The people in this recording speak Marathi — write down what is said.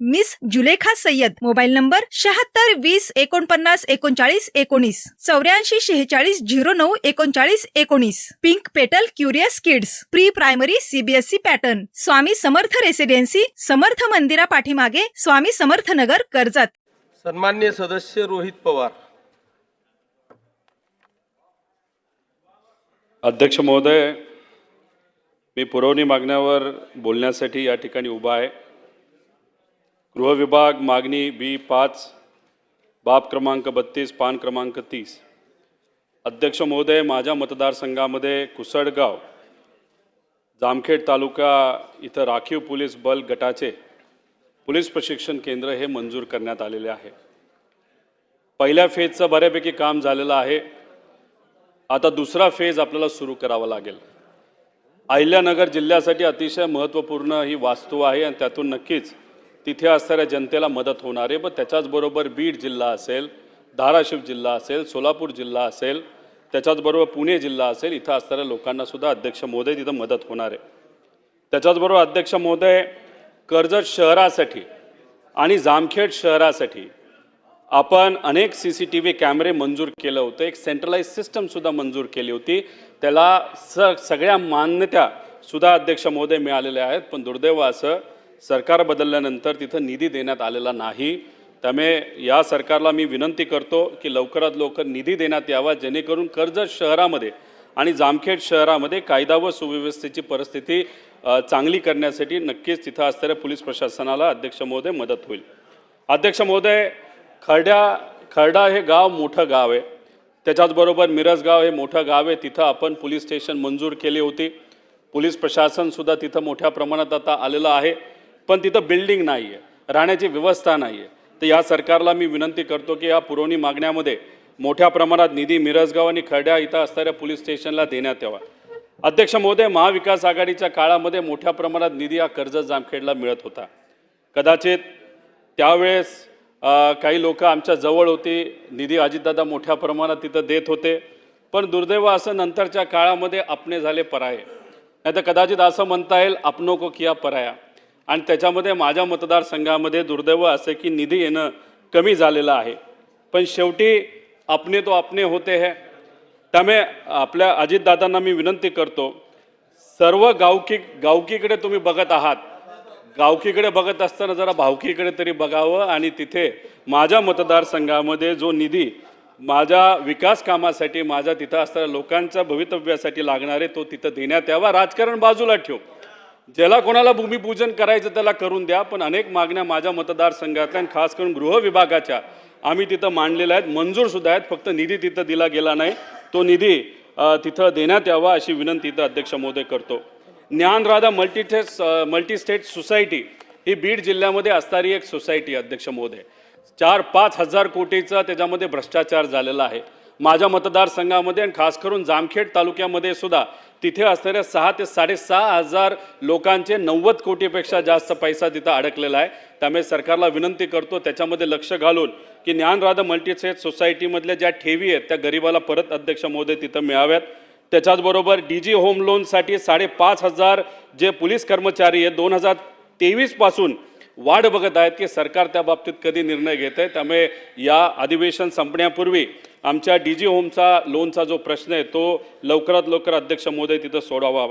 Miss Zulekha Sayyed. Mobile number शहात्तर वीस एकोणपन्नास एकोणचाळीस एकोणीस. चौऱ्याऐंशी शेहेचाळीस झिरो नऊ एकोणचाळीस एकोणीस. Pink petal curious kids. Pre primary CBSE pattern. Swami Samarth residency. Samarth मंदिरा पाठीमागे स्वामी समर्थ नगर कर्जत. सन्मान्य सदस्य रोहित पवार. अध्यक्ष महोदय मी पुरवणी मागण्यावर बोलण्यासाठी या ठिकाणी उभा आहे. गृह विभाग मागणी बी पाच बाब क्रमांक बत्तीस पान क्रमांक तीस. अध्यक्ष महोदय माझ्या मतदारसंघामध्ये कुसडगाव जामखेड तालुका इथं राखीव पोलीस बल गटाचे पोलीस प्रशिक्षण केंद्र हे मंजूर करण्यात आलेले आहे. पहिल्या फेजचं बऱ्यापैकी काम झालेलं आहे. आता दुसरा फेज आपल्याला सुरू करावा लागेल. अहिल्यानगर जिल्ह्यासाठी अतिशय महत्त्वपूर्ण ही वास्तू आहे आणि त्यातून नक्कीच तिथे असणाऱ्या जनतेला मदत होणार आहे. पण त्याच्याचबरोबर बीड जिल्हा असेल धाराशिव जिल्हा असेल सोलापूर जिल्हा असेल त्याच्याचबरोबर पुणे जिल्हा असेल इथं असणाऱ्या लोकांनासुद्धा अध्यक्ष महोदय तिथं मदत होणार आहे. त्याच्याचबरोबर अध्यक्ष महोदय कर्जत शहरासाठी आणि जामखेड शहरासाठी आपण अनेक सी सी टी व्ही कॅमेरे मंजूर केलं होतं. एक सेंट्रलाइज सिस्टमसुद्धा मंजूर केली होती. त्याला स सगळ्या मान्यता सुद्धा अध्यक्ष महोदय मिळालेल्या आहेत. पण दुर्दैव असं सरकार बदलल्यानंतर तिथं निधी देण्यात आलेला नाही. त्यामुळे या सरकारला मी विनंती करतो की लवकरात लवकर निधी देण्यात यावा जेणेकरून कर्जत शहरामध्ये आणि जामखेड शहरामध्ये कायदा व सुव्यवस्थेची परिस्थिती चांगली करण्यासाठी नक्कीच तिथं असणाऱ्या पोलीस प्रशासनाला अध्यक्ष महोदय मदत होईल. अध्यक्ष महोदय खरड्या खरडा हे गाव मोठं गाव आहे. त्याच्याचबरोबर मिरजगाव हे मोठं गाव आहे. तिथं आपण पोलीस स्टेशन मंजूर केली होती. पोलीस प्रशासनसुद्धा तिथं मोठ्या प्रमाणात आता आलेलं आहे. पण तिथं बिल्डिंग नाही आहे राहण्याची व्यवस्था नाही आहे तर या सरकारला मी विनंती करतो की या पुरवणी मागण्यामध्ये मोठ्या प्रमाणात निधी मिरजगाव आणि खरड्या इथं असणाऱ्या पोलीस स्टेशनला देण्यात यावा. अध्यक्ष महोदय महाविकास आघाडीच्या काळामध्ये मोठ्या प्रमाणात निधी हा कर्ज जामखेडला मिळत होता. कदाचित त्यावेळेस काही लोक आमच्या जवळ होती. निधी अजितदादा मोठ्या प्रमाणात तिथं देत होते. पण दुर्दैव असं नंतरच्या काळामध्ये आपणे झाले पराये. नाही तर कदाचित असं म्हणता येईल आपनो को किया पराया. आणि त्याच्यामध्ये माझ्या मतदारसंघामध्ये दुर्दैव असं की निधी येणं कमी झालेलं आहे. पण शेवटी आपणे तो आपणे होते है. त्यामुळे आपल्या अजितदादांना मी विनंती करतो सर्व गावकी गावकीकडे तुम्ही बघत आहात. गावकीकडे बघत असताना जरा भावकीकडे तरी बघावं आणि तिथे माझ्या मतदारसंघामध्ये जो निधी माझ्या विकास कामासाठी माझ्या तिथं असणाऱ्या लोकांच्या भवितव्यासाठी लागणारे तो तिथं देण्यात यावा. राजकारण बाजूला ठेव. ज्याला कोणाला भूमिपूजन करायचं त्याला करून द्या पण अनेक मागण्या माझ्या मतदारसंघातल्या आणि खास करून गृह विभागाच्या आम्ही तिथं मांडलेल्या आहेत. मंजूरसुद्धा आहेत. फक्त निधी तिथं दिला गेला नाही. तो निधी तिथं देण्यात यावा अशी विनंती इथं अध्यक्ष महोदय करतो. ज्ञानराधा मल्टीटेस मल्टीस्टेट सोसायटी ही बीड जिल्ह्यामध्ये असणारी एक सोसायटी अध्यक्ष महोदय. चार पाच हजार कोटीचा त्याच्यामध्ये भ्रष्टाचार झालेला आहे. माझ्या मतदारसंघामध्ये आणि खास करून जामखेड तालुक्यामध्ये सुद्धा तिथे असणाऱ्या सहा ते साडेसहा हजार लोकांचे नव्वद कोटीपेक्षा जास्त पैसा तिथं अडकलेला आहे. त्यामुळे सरकारला विनंती करतो त्याच्यामध्ये लक्ष घालून की ज्ञानराधा मल्टीसेट सोसायटीमधल्या ज्या ठेवी आहेत त्या गरिबाला परत अध्यक्ष महोदय तिथं मिळाव्यात. त्याच्याचबरोबर डी जी होम लोनसाठी साडेपाच हजार जे पोलीस कर्मचारी आहेत दोन हजार तेवीसपासून वाढ बघत आहेत की सरकार त्या बाबतीत कधी निर्णय घेत आहे त्यामुळे या अधिवेशन संपण्यापूर्वी आमच्या डी जी होमचा लोनचा जो प्रश्न आहे तो लवकरात लवकर अध्यक्ष महोदय तिथं सोडवावा.